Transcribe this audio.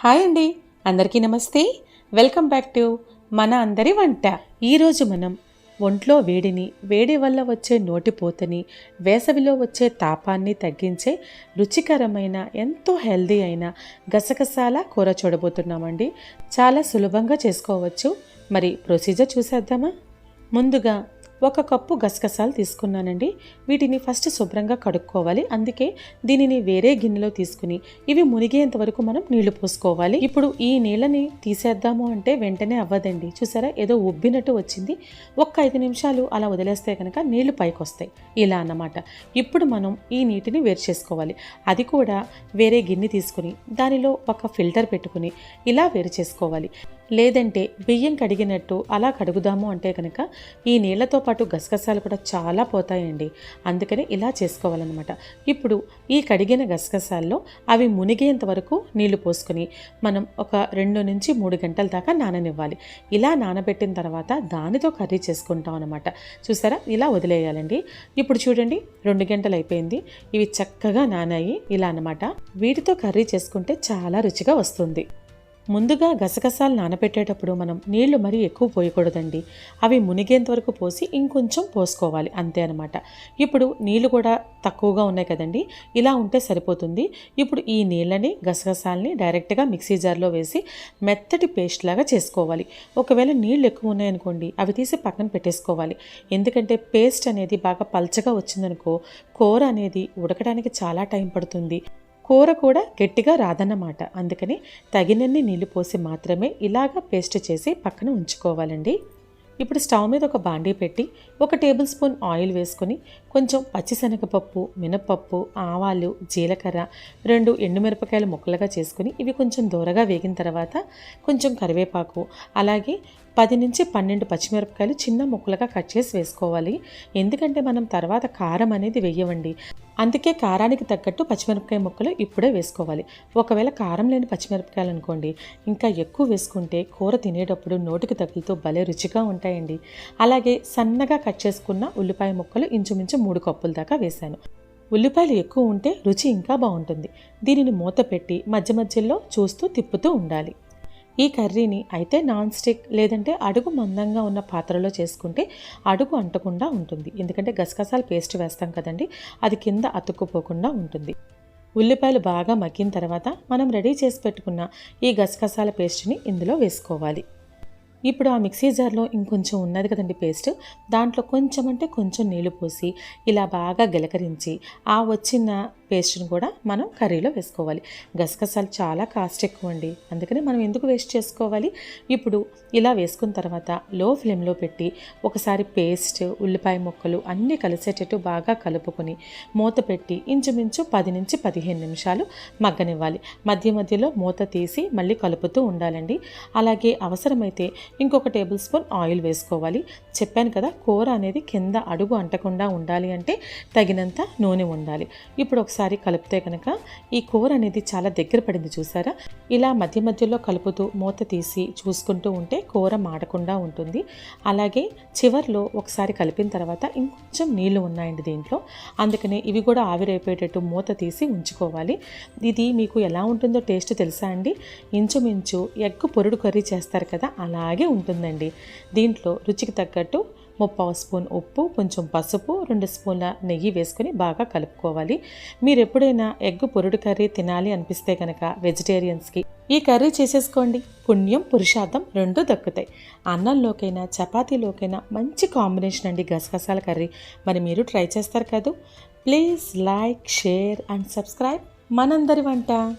Hi అండి. అందరికీ నమస్తే. వెల్కమ్ బ్యాక్ టు మన అందరి వంట. ఈరోజు మనం ఒంట్లో వేడిని వేడి వల్ల వచ్చే నోటిపోతని వేసవిలో వచ్చే తాపాన్ని తగ్గించే రుచికరమైన ఎంతో హెల్దీ అయిన గసగసాల కూర చూడబోతున్నామండి. చాలా సులభంగా చేసుకోవచ్చు. మరి ప్రొసీజర్ చూసేద్దామా? ముందుగా ఒక కప్పు గసగసాలు తీసుకున్నానండి. వీటిని ఫస్ట్ శుభ్రంగా కడుక్కోవాలి. అందుకే దీనిని వేరే గిన్నెలో తీసుకుని ఇవి మునిగేంత వరకు మనం నీళ్ళు పోసుకోవాలి. ఇప్పుడు ఈ నీళ్ళని తీసేద్దాము అంటే వెంటనే అవ్వదండి. చూసారా? ఏదో ఉబ్బినట్టు వచ్చింది. ఒక్క ఐదు నిమిషాలు అలా వదిలేస్తే కనుక నీళ్ళు పైకి వస్తాయి ఇలా అన్నమాట. ఇప్పుడు మనం ఈ నీటిని వేరు చేసుకోవాలి. అది కూడా వేరే గిన్నె తీసుకుని దానిలో ఒక ఫిల్టర్ పెట్టుకుని ఇలా వేరు చేసుకోవాలి. లేదంటే బియ్యం కడిగినట్టు అలా కడుగుదాము అంటే కనుక ఈ నీళ్ళతో పాటు గసగసాలు కూడా చాలా పోతాయండి. అందుకని ఇలా చేసుకోవాలన్నమాట. ఇప్పుడు ఈ కడిగిన గసగసాల్లో అవి మునిగేంత వరకు నీళ్ళు పోసుకొని మనం ఒక రెండు నుంచి మూడు గంటల దాకా నాననివ్వాలి. ఇలా నానబెట్టిన తర్వాత దానితో కర్రీ చేసుకుంటాం అనమాట చూసారా? ఇలా వదిలేయాలండి. ఇప్పుడు చూడండి రెండు గంటలు అయిపోయింది. ఇవి చక్కగా నానాయి ఇలా అన్నమాట. వీటితో కర్రీ చేసుకుంటే చాలా రుచిగా వస్తుంది. ముందుగా గసగసాలు నానబెట్టేటప్పుడు మనం నీళ్ళు మరీ ఎక్కువ పోయకూడదండి. అవి మునిగేంత వరకు పోసి ఇంకొంచెం పోసుకోవాలి అంతే అనమాట ఇప్పుడు నీళ్ళు కూడా తక్కువగా ఉన్నాయి కదండి ఇలా ఉంటే సరిపోతుంది. ఇప్పుడు ఈ నీళ్ళని గసగసాలని డైరెక్ట్గా మిక్సీ జార్లో వేసి మెత్తటి పేస్ట్ లాగా చేసుకోవాలి. ఒకవేళ నీళ్ళు ఎక్కువ ఉన్నాయనుకోండి అవి తీసి పక్కన పెట్టేసుకోవాలి. ఎందుకంటే పేస్ట్ అనేది బాగా పల్చగా వచ్చిందనుకో కూర అనేది ఉడకడానికి చాలా టైం పడుతుంది. కూర కూడా గట్టిగా రాదన్నమాట. అందుకని తగినన్ని నీళ్ళు పోసి మాత్రమే ఇలాగ పేస్ట్ చేసి పక్కన ఉంచుకోవాలండి. ఇప్పుడు స్టవ్ మీద ఒక బాండీ పెట్టి ఒక టేబుల్ స్పూన్ ఆయిల్ వేసుకొని కొంచెం పచ్చిశనగపప్పు మినపప్పు ఆవాలు జీలకర్ర రెండు ఎండుమిరపకాయలు ముక్కలుగా చేసుకుని ఇవి కొంచెం దూరగా వేగిన తర్వాత కొంచెం కరివేపాకు అలాగే పది నుంచి పన్నెండు పచ్చిమిరపకాయలు చిన్న ముక్కలుగా కట్ చేసి వేసుకోవాలి. ఎందుకంటే మనం తర్వాత కారం అనేది వేయవండి. అందుకే కారానికి తగ్గట్టు పచ్చిమిరపకాయ ముక్కలు ఇప్పుడే వేసుకోవాలి. ఒకవేళ కారం లేని పచ్చిమిరపకాయలు అనుకోండి ఇంకా ఎక్కువ వేసుకుంటే కూర తినేటప్పుడు నోటికి తగులుతూ భలే రుచిగా ఉంటాయండి. అలాగే సన్నగా కట్ చేసుకున్న ఉల్లిపాయ ముక్కలు ఇంచుమించు మూడు కప్పుల దాకా వేశాను. ఉల్లిపాయలు ఎక్కువ ఉంటే రుచి ఇంకా బాగుంటుంది. దీనిని మూత పెట్టి మధ్య మధ్యలో చూస్తూ తిప్పుతూ ఉండాలి. ఈ కర్రీని అయితే నాన్ స్టిక్ లేదంటే అడుగు మందంగా ఉన్న పాత్రలో చేసుకుంటే అడుగు అంటకుండా ఉంటుంది. ఎందుకంటే గసగసాల పేస్ట్ వేస్తాం కదండి అది కింద అతుక్కుపోకుండా ఉంటుంది. ఉల్లిపాయలు బాగా మగ్గిన తర్వాత మనం రెడీ చేసి పెట్టుకున్న ఈ గసగసాల పేస్ట్ని ఇందులో వేసుకోవాలి. ఇప్పుడు ఆ మిక్సీ జార్లో ఇంకొంచెం ఉన్నది కదండి పేస్ట్. దాంట్లో కొంచెం అంటే కొంచెం నీళ్ళు పోసి ఇలా బాగా గిలకరించి ఆ వచ్చిన పేస్ట్ని కూడా మనం కర్రీలో వేసుకోవాలి. గసగసాలు చాలా కాస్ట్ ఎక్కువ అండి అందుకని మనం ఎందుకు వేస్ట్ చేసుకోవాలి? ఇప్పుడు ఇలా వేసుకున్న తర్వాత లో ఫ్లేమ్లో పెట్టి ఒకసారి పేస్ట్ ఉల్లిపాయ ముక్కలు అన్నీ కలిసేటట్టు బాగా కలుపుకొని మూత పెట్టి ఇంచుమించు పది నుంచి పదిహేను నిమిషాలు మగ్గనివ్వాలి. మధ్య మధ్యలో మూత తీసి మళ్ళీ కలుపుతూ ఉండాలండి. అలాగే అవసరమైతే ఇంకొక టేబుల్ స్పూన్ ఆయిల్ వేసుకోవాలి. చెప్పాను కదా కూర అనేది కింద అడుగు అంటకుండా ఉండాలి అంటే తగినంత నూనె ఉండాలి. ఇప్పుడు ఒకసారి కలిపితే కనుక ఈ కూర అనేది చాలా దగ్గర పడింది చూసారా? ఇలా మధ్య మధ్యలో కలుపుతూ మూత తీసి చూసుకుంటూ ఉంటే కూర మాడకుండా ఉంటుంది. అలాగే చివర్లో ఒకసారి కలిపిన తర్వాత ఇంకొంచెం నీళ్ళు ఉన్నాయండి దీంట్లో. అందుకనే ఇవి కూడా ఆవిరైపోయేటట్టు మూత తీసి ఉంచుకోవాలి. ఇది మీకు ఎలా ఉంటుందో టేస్ట్ తెలుసా అండి? ఇంచుమించు ఎగ్ పొరుడు కర్రీ చేస్తారు కదా అలాగే ఉంటుందండి. దీంట్లో రుచికి తగ్గట్టు ముప్పావు స్పూన్ ఉప్పు కొంచెం పసుపు రెండు స్పూన్ల నెయ్యి వేసుకొని బాగా కలుపుకోవాలి. మీరు ఎప్పుడైనా ఎగ్ పొరుడు కర్రీ తినాలి అనిపిస్తే కనుక వెజిటేరియన్స్కి ఈ కర్రీ చేసేసుకోండి. పుణ్యం పురుషార్థం రెండు దక్కుతాయి. అన్నంలోకైనా చపాతీలోకైనా మంచి కాంబినేషన్ అండి గసగసాల కర్రీ. మరి మీరు ట్రై చేస్తారు కదూ. Please like share and subscribe మనందరి వంట.